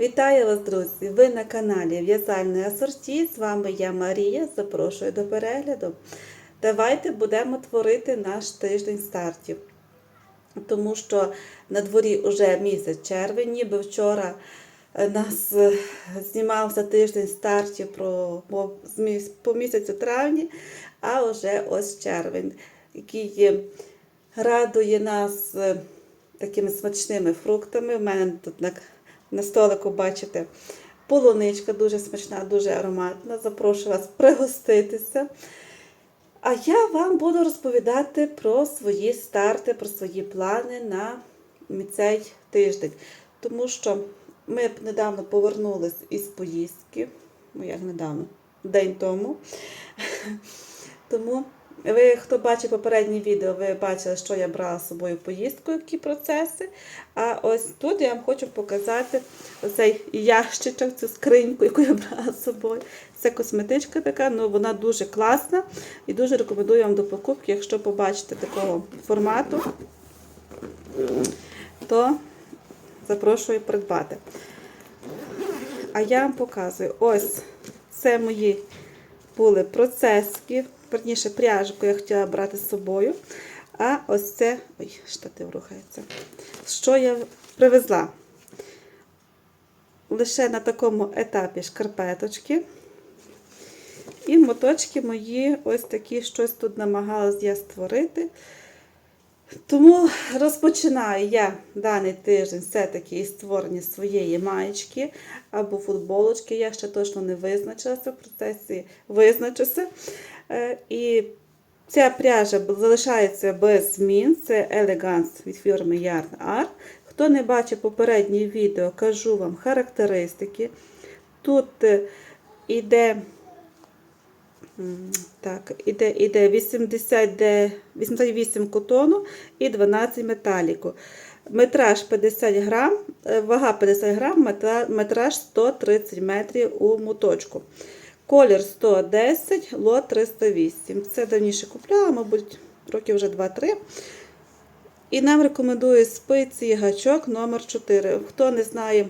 Вітаю вас, друзі! Ви на каналі В'язальне Асорті. З вами я Марія. Запрошую до перегляду. Давайте будемо творити наш тиждень стартів. Тому що на дворі вже місяць червень, ніби вчора е, нас е, знімався тиждень стартів про, по, місяцю травні, а вже ось червень, який е, радує нас такими смачними фруктами. У мене тут на, на столику, бачите, полуничка дуже смачна, дуже ароматна. Запрошую вас пригоститися. А я вам буду розповідати про свої старти, про свої плани на цей тиждень. Тому що ми недавно повернулись із поїздки, ну як недавно, день тому. Тому ви, хто бачив попереднє відео, ви бачили, що я брала з собою поїздку, які процеси. А ось тут я вам хочу показати оцей ящичок, цю скриньку, яку я брала з собою. Це косметичка така, ну вона дуже класна і дуже рекомендую вам до покупки, якщо побачите такого формату, то запрошую придбати. А я вам показую, ось це мої були процески, верніше пряжку я хотіла брати з собою. А ось це. Ой, штатив рухається. Що я привезла? Лише на такому етапі шкарпеточки. І моточки мої ось такі щось тут намагалась я створити. Тому розпочинаю я даний тиждень все-таки із створення своєї маєчки або футболочки. Я ще точно не визначилася, в процесі визначуся. Е, І ця пряжа залишається без змін. Це Elegance від фірми Yarn Art. Хто не бачив попереднє відео, кажу вам характеристики. Тут е, іде Так, іде, іде 80, 88 котону і 12 металіку. Метраж 50 грам, е, вага 50 грам, метра- метраж 130 метрів у моточку. Колір 110, лот 308. Це давніше купляла, мабуть, років вже 2-3. І нам рекомендує спиці гачок номер 4 Хто не знає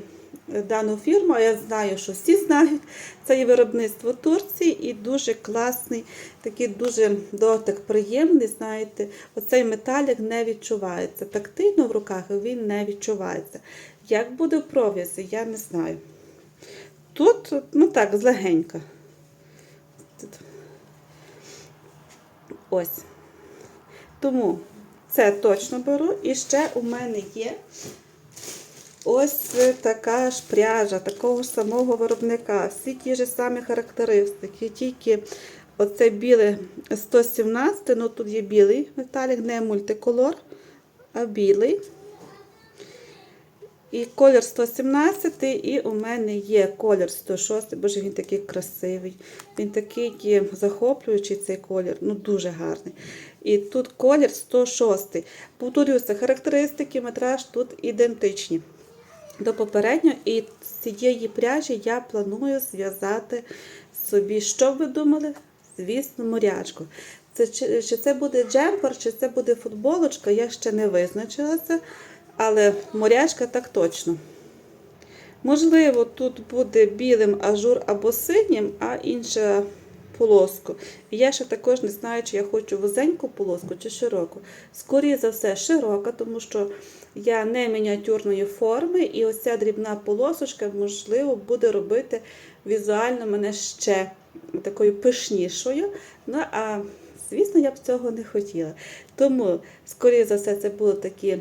е, дану фірму, а я знаю, що всі знають, це є виробництво Турції і дуже класний, такий дуже дотик приємний. Знаєте, оцей металік не відчувається. Тактильно в руках він не відчувається. Як буде в пров'язі, я не знаю. Тут, ну так, злегенька. Тут. Ось. Тому це точно беру. І ще у мене є ось така ж пряжа, такого ж самого виробника. Всі ті ж самі характеристики, тільки оце біле 117, ну тут є білий металік, не мультиколор, а білий. І колір 117, і у мене є колір 106, боже, він такий красивий. Він такий є захоплюючий цей колір, ну дуже гарний. І тут колір 106. Повторюся, характеристики, метраж тут ідентичні до попереднього. І цієї пряжі я планую зв'язати собі, що ви думали? Звісно, морячку. Це, чи, чи це буде джемпер, чи це буде футболочка, я ще не визначилася. Але морячка так точно. Можливо, тут буде білим ажур або синім, а інша полоску. Я ще також не знаю, чи я хочу вузеньку полоску чи широку. Скоріше за все, широка, тому що я не мініатюрної форми, і ось ця дрібна полосочка, можливо, буде робити візуально мене ще такою пишнішою. Ну, а звісно, я б цього не хотіла. Тому, скоріше за все, це будуть такі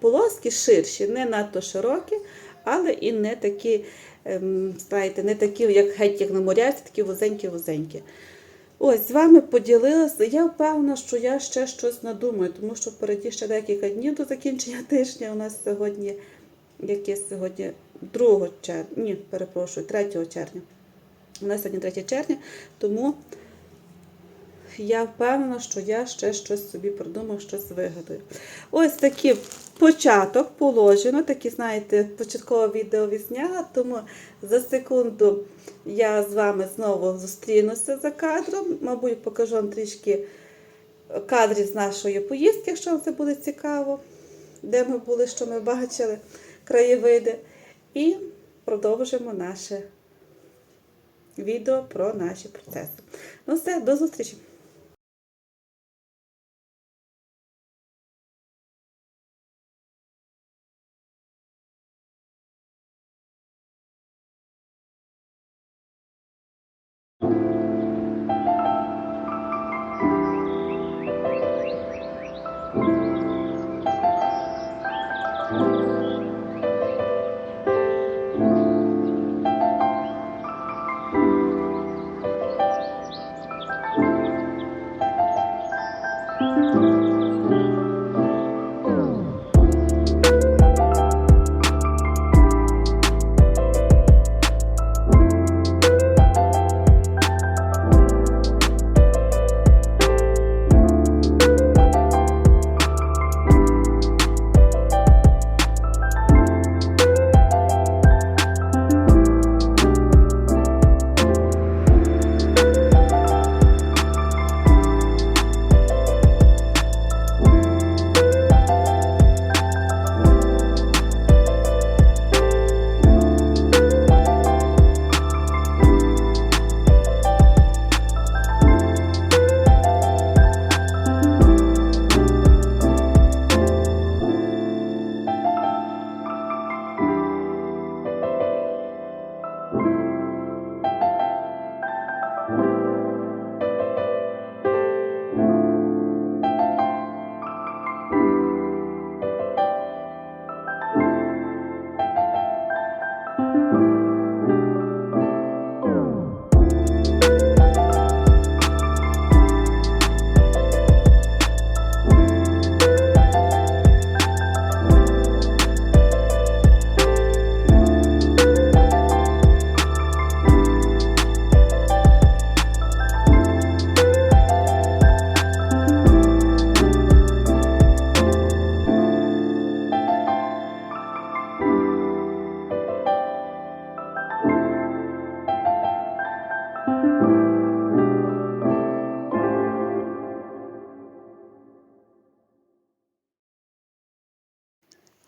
полоски ширші, не надто широкі, але і не такі, ем, знаєте, не такі, як геть як на моряці, такі вузенькі-вузенькі. Ось з вами поділилася. Я впевнена, що я ще щось надумаю, тому що впереді ще декілька днів до закінчення тижня. У нас сьогодні, яке сьогодні 2 червня, ні, перепрошую, 3 червня. У нас сьогодні 3 червня, тому я впевнена, що я ще щось собі придумаю, щось вигадаю. Ось такий початок положено, такі, знаєте, початкове відео відзняла, тому за секунду я з вами знову зустрінуся за кадром. Мабуть, покажу вам трішки кадрів з нашої поїздки, якщо вам це буде цікаво, де ми були, що ми бачили, краєвиди. і продовжимо наше відео про наші процеси. Ну все, до зустрічі!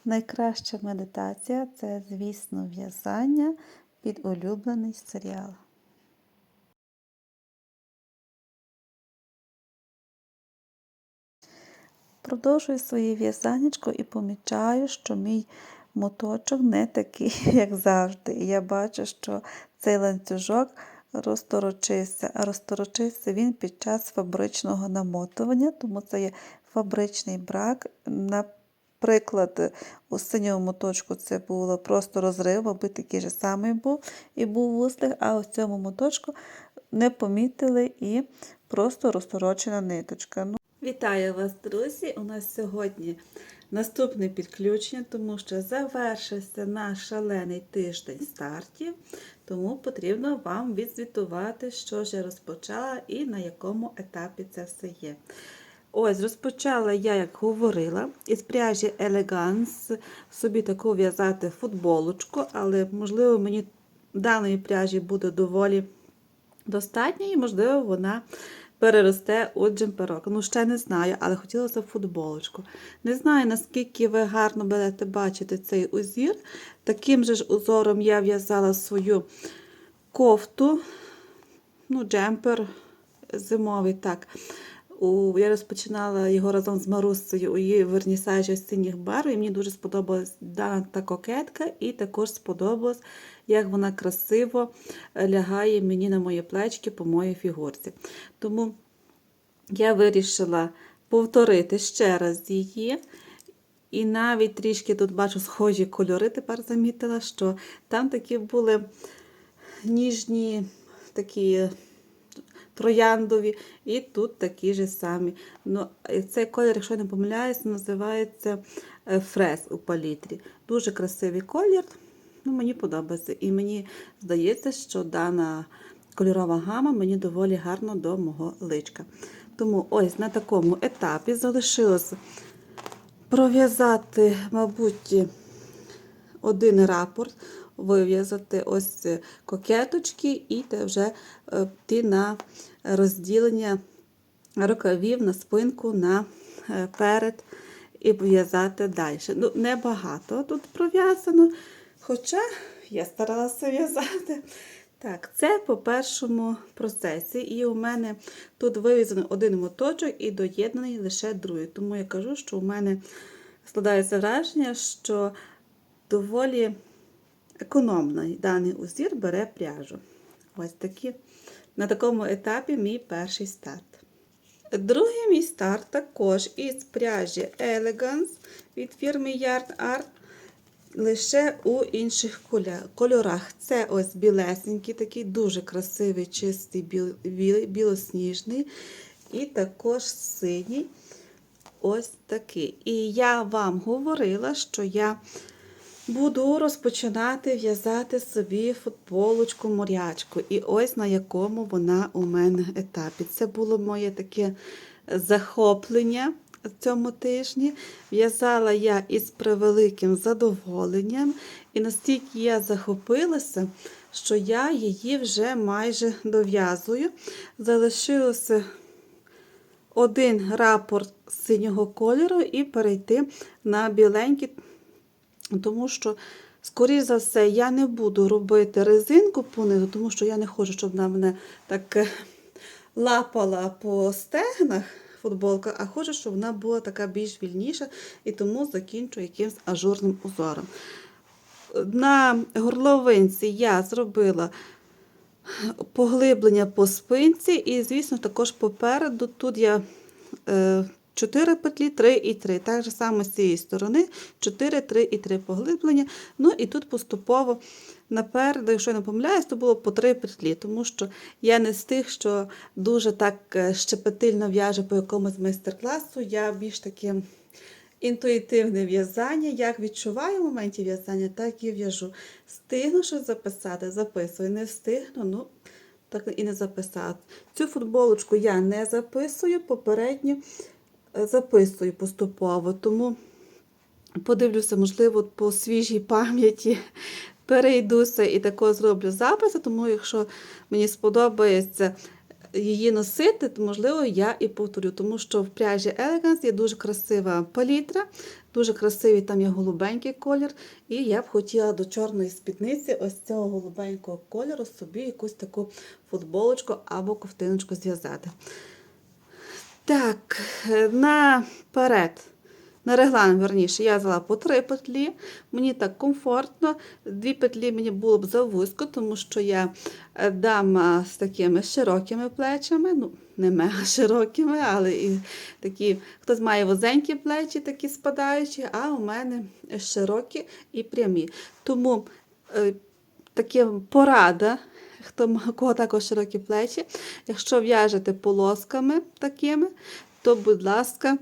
Найкраща медитація це, звісно, в'язання під улюблений серіал. Продовжую своє в'язанечко і помічаю, що мій моточок не такий, як завжди. І я бачу, що цей ланцюжок розторочився. А розторочився він під час фабричного намотування, тому це є фабричний брак. Наприклад, у синьому моточку це було просто розрив, мабуть, такий же самий був і був вузлик, а у цьому моточку не помітили і просто розторочена ниточка. Ну, Вітаю вас, друзі! У нас сьогодні наступне підключення, тому що завершився наш шалений тиждень стартів, тому потрібно вам відзвітувати, що ж я розпочала і на якому етапі це все є. Ось, розпочала я, як говорила, із пряжі Elegance собі таку в'язати футболочку, але, можливо, мені даної пряжі буде доволі достатньо, і, можливо, вона переросте у джемперок. Ну, ще не знаю, але хотілося футболочку. Не знаю, наскільки ви гарно будете бачити цей узір. Таким же ж узором я в'язала свою кофту, ну, джемпер зимовий. так. У, Я розпочинала його разом з Марусею у її вернісажі синіх барв, і мені дуже сподобалась дана та кокетка, і також сподобалось, як вона красиво лягає мені на мої плечки по моїй фігурці. Тому я вирішила повторити ще раз її. І навіть трішки тут бачу схожі кольори, тепер замітила, що там такі були ніжні такі трояндові, і тут такі ж самі. Ну, Цей колір, якщо я не помиляюся, називається е, фрез у палітрі. Дуже красивий колір, ну, мені подобається. І мені здається, що дана кольорова гама мені доволі гарно до мого личка. Тому ось на такому етапі залишилось пров'язати, мабуть, один рапорт вив'язати ось кокеточки і вже йти на розділення рукавів на спинку на перед і в'язати далі. Ну, Небагато тут пров'язано. Хоча я старалася в'язати. Так, це по першому процесі. І у мене тут вивізаний один моточок і доєднаний лише другий. Тому я кажу, що у мене складається враження, що доволі економний даний узір бере пряжу. Ось такі. На такому етапі мій перший старт. Другий мій старт також із пряжі Elegance від фірми Yarn Art лише у інших кольорах. Це ось білесенький, такий дуже красивий, чистий, біл- білосніжний. І також синій. Ось такий. І я вам говорила, що я буду розпочинати в'язати собі футболочку морячку. І ось на якому вона у мене етапі. Це було моє таке захоплення в цьому тижні. В'язала я із превеликим задоволенням. І настільки я захопилася, що я її вже майже дов'язую. Залишилося один рапорт синього кольору і перейти на біленький, тому що, скоріш за все, я не буду робити резинку понизу, тому що я не хочу, щоб вона мене так е, лапала по стегнах футболка, а хочу, щоб вона була така більш вільніша, і тому закінчу якимсь ажурним узором. На горловинці я зробила поглиблення по спинці, і, звісно, також попереду тут я е, 4 петлі, 3 і 3. Так же само з цієї сторони 4, 3 і 3 поглиблення. Ну і тут поступово напереду, якщо я не помиляюсь, то було по 3 петлі, тому що я не з тих, що дуже так е, щепетильно в'яже по якомусь майстер-класу. Я більш таке інтуїтивне в'язання. Як відчуваю в моменті в'язання, так і в'яжу. Встигну щось записати, записую. Не встигну, ну так і не записати. Цю футболочку я не записую, попередньо е, записую поступово. Тому подивлюся, можливо, по свіжій пам'яті перейдуся і такого зроблю записи, тому якщо мені сподобається її носити, то, можливо, я і повторю, тому що в пряжі Elegance є дуже красива палітра, дуже красивий там є голубенький колір, і я б хотіла до чорної спідниці ось цього голубенького кольору собі якусь таку футболочку або ковтиночку зв'язати. Так, е, наперед. На реглан, верніше, я взяла по три петлі. Мені так комфортно. Дві петлі мені було б завузько, тому що я е, дама з такими широкими плечами. Ну, не мега широкими, але і такі, хтось має вузенькі плечі, такі спадаючі, а у мене широкі і прямі. Тому е, таке порада. Хто кого також широкі плечі, якщо в'яжете полосками такими, то, будь ласка,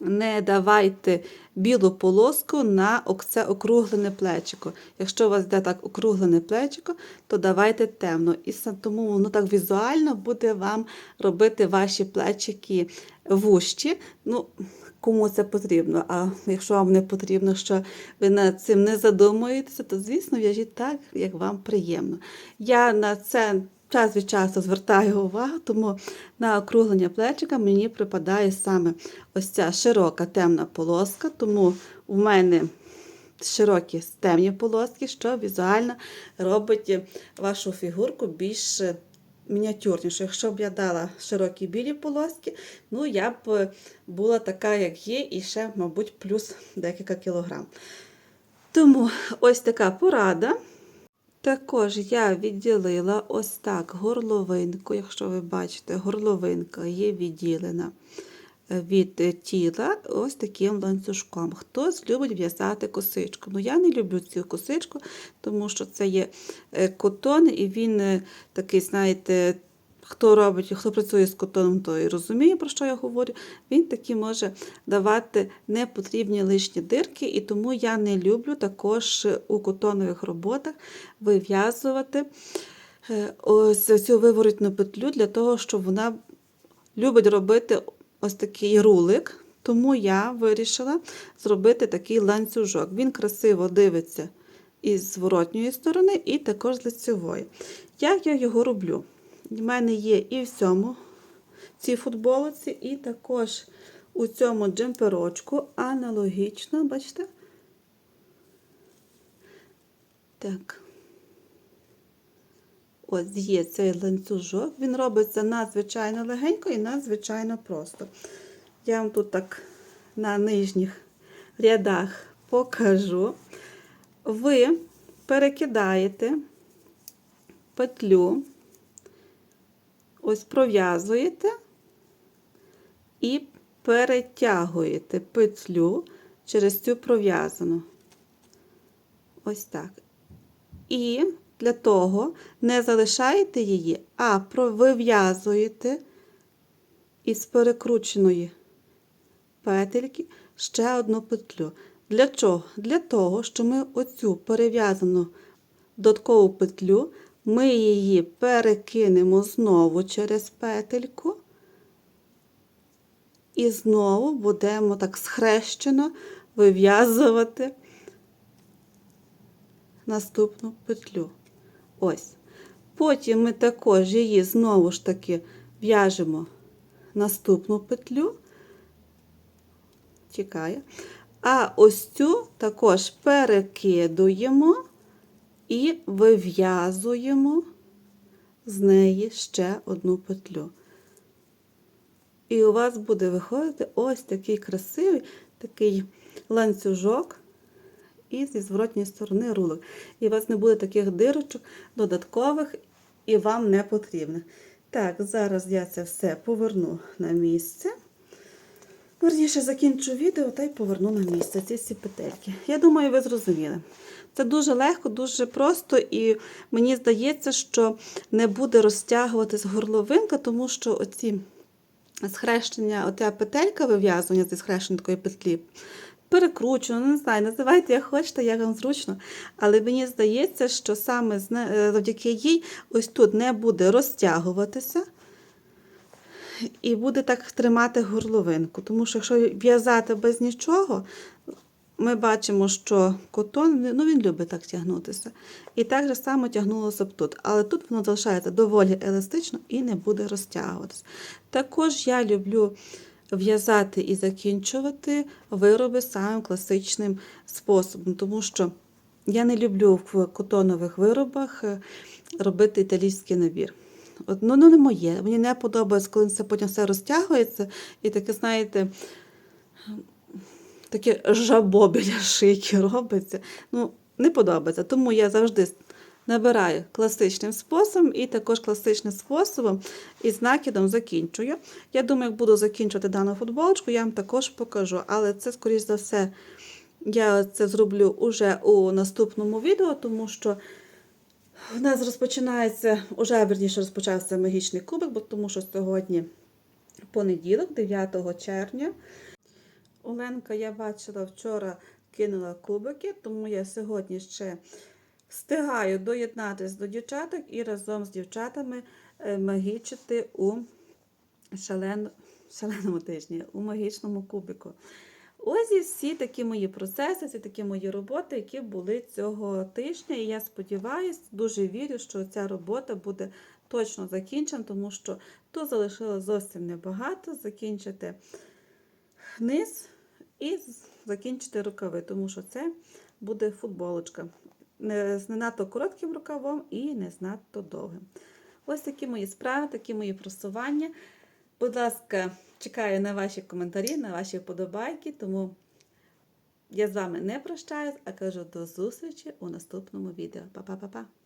не давайте білу полоску на це округлене плечико. Якщо у вас йде так округлене плечико, то давайте темно. І тому воно так візуально буде вам робити ваші плечики вущі. Ну, кому це потрібно. А якщо вам не потрібно, що ви над цим не задумуєтеся, то звісно в'яжіть так, як вам приємно. Я на це час від часу звертаю увагу, тому на округлення плечика мені припадає саме ось ця широка темна полоска, тому в мене широкі темні полоски, що візуально робить вашу фігурку більш мініатюрніше. Якщо б я дала широкі білі полоски, ну я б е, була така, як є, і ще, мабуть, плюс декілька кілограм. Тому ось така порада. Також я відділила ось так горловинку. Якщо ви бачите, горловинка є відділена від тіла ось таким ланцюжком. Хтось любить в'язати косичку. Ну, я не люблю цю косичку, тому що це є е, котон, і він е, такий, знаєте, хто робить, хто працює з котоном, той розуміє, про що я говорю. Він таки може давати непотрібні лишні дирки, і тому я не люблю також у котонових роботах вив'язувати е, ось цю виворотну петлю для того, щоб вона любить робити ось такий рулик. Тому я вирішила зробити такий ланцюжок. Він красиво дивиться із зворотньої сторони, і також з лицевої. Як я його роблю? В мене є і в цьому цій футболці, і також у цьому джемперочку аналогічно, бачите? Так. Ось є цей ланцюжок. Він робиться надзвичайно легенько і надзвичайно просто. Я вам тут так на нижніх рядах покажу. Ви перекидаєте петлю, ось пров'язуєте і перетягуєте петлю через цю пров'язану. Ось так. І для того не залишаєте її, а провив'язуєте із перекрученої петельки ще одну петлю. Для чого? Для того, що ми оцю перев'язану додаткову петлю, ми її перекинемо знову через петельку. І знову будемо так схрещено вив'язувати наступну петлю. Ось. Потім ми також її знову ж таки в'яжемо наступну петлю. Чекає. А ось цю також перекидуємо і вив'язуємо з неї ще одну петлю. І у вас буде виходити ось такий красивий такий ланцюжок і зі зворотньої сторони рулок. І у вас не буде таких дирочок додаткових і вам не потрібних. Так, зараз я це все поверну на місце. Верніше закінчу відео та й поверну на місце ці всі петельки. Я думаю, ви зрозуміли. Це дуже легко, дуже просто, і мені здається, що не буде розтягуватись горловинка, тому що оці схрещення, оця петелька вив'язування зі схрещення такої петлі, перекручено, не знаю, називайте як хочете, як вам зручно. Але мені здається, що саме е, завдяки їй ось тут не буде розтягуватися і буде так тримати горловинку. Тому що якщо в'язати без нічого, ми бачимо, що котон ну, він любить так тягнутися. І так же само тягнулося б тут. Але тут воно залишається доволі еластично і не буде розтягуватися. Також я люблю в'язати і закінчувати вироби самим класичним способом, тому що я не люблю в котонових виробах е, робити італійський набір. Ну, ну, не моє. Мені не подобається, коли це потім все розтягується, і таке, знаєте, таке жабо біля шийки робиться. Ну, не подобається. Тому я завжди набираю класичним способом і також класичним способом із накидом закінчую. Я думаю, як буду закінчувати дану футболочку, я вам також покажу. Але це, скоріш за все, я це зроблю уже у наступному відео, тому що у нас розпочинається, уже верніше розпочався магічний кубик, бо тому що сьогодні понеділок, 9 червня. Оленка, я бачила, вчора кинула кубики, тому я сьогодні ще встигаю доєднатися до дівчаток і разом з дівчатами е, магічити у шален... шаленому тижні, у магічному кубику. Ось і всі такі мої процеси, всі такі мої роботи, які були цього тижня. І я сподіваюся, дуже вірю, що ця робота буде точно закінчена, тому що тут залишилось зовсім небагато. Закінчити низ і закінчити рукави, тому що це буде футболочка. Не з не надто коротким рукавом і не з надто довгим. Ось такі мої справи, такі мої просування. Будь ласка, чекаю на ваші коментарі, на ваші вподобайки, тому я з вами не прощаюсь, а кажу до зустрічі у наступному відео. Па-па-па-па!